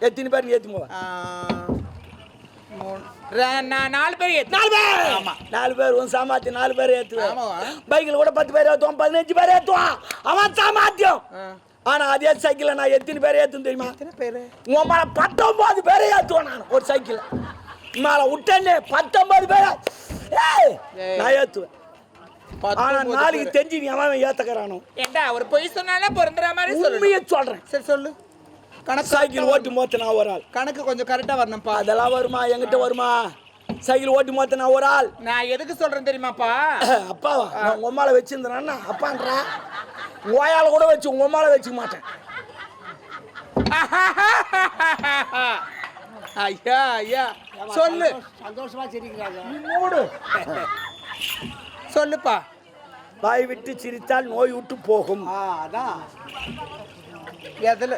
எத்தனை பேர் ஏற்றி போவ? ஆ, மூணு ரெ- நா- நாலு பேர் நாலு பேர்! ஆமா. நாலு பேர் உன் சாமாத்தி நாலு பேர் ஏற்றுவேன் பைக்கில் கூட பத்து பேர் ஏற்றுவான் பதினஞ்சு பேர் ஏற்றுவான் அவன் சாமாத்தியம். ஆ. ஆனா அதே சைக்கிளில் நான் எத்தனை பேர் ஏற்றும் தெரியுமா? எத்தனை பேரு? உன் மேல பத்தொன்பது பேரை ஏற்றுவேன் நான் ஒரு சைக்கிள். மேலே விட்டேன்னு பத்தொன்பது பேர். நான் ஏற்றுவேன் ஆனா நாளைக்கு. தெரிஞ்சு நீ அவன் ஏத்தக்கறானோ? ஏண்டா ஒரு பொய் சொன்னாலே பொருந்துற மாதிரி சொல்லு உண்மையை சொல்றேன். சரி சொல்லு. கணக்கு சைக்கிள் ஓட்டி மோத்த நான் ஒரு ஆள். கணக்கு கொஞ்சம் கரெக்டா வரணும்ப்பா. அதெல்லாம் வருமா? என்கிட்ட வருமா? சைக்கிள் ஓட்டி மோத்த நான் ஒரு ஆள். நான் எதுக்கு சொல்றேன் தெரியுமாப்பா? அப்பாவா நான் உங்க அம்மால வச்சிருந்தேன்னா அப்பான்றா? ஓயால கூட வச்சு உங்க அம்மால வச்சுக்க மாட்டேன். ஐயா ஐயா. சொல்லு. சந்தோஷமா சிரிக்கிறாங்க. மூடு சொல்லுப்பா. வாய் விட்டு சிரித்தால் நோய் விட்டு போகும். ஆ அதான். எதில்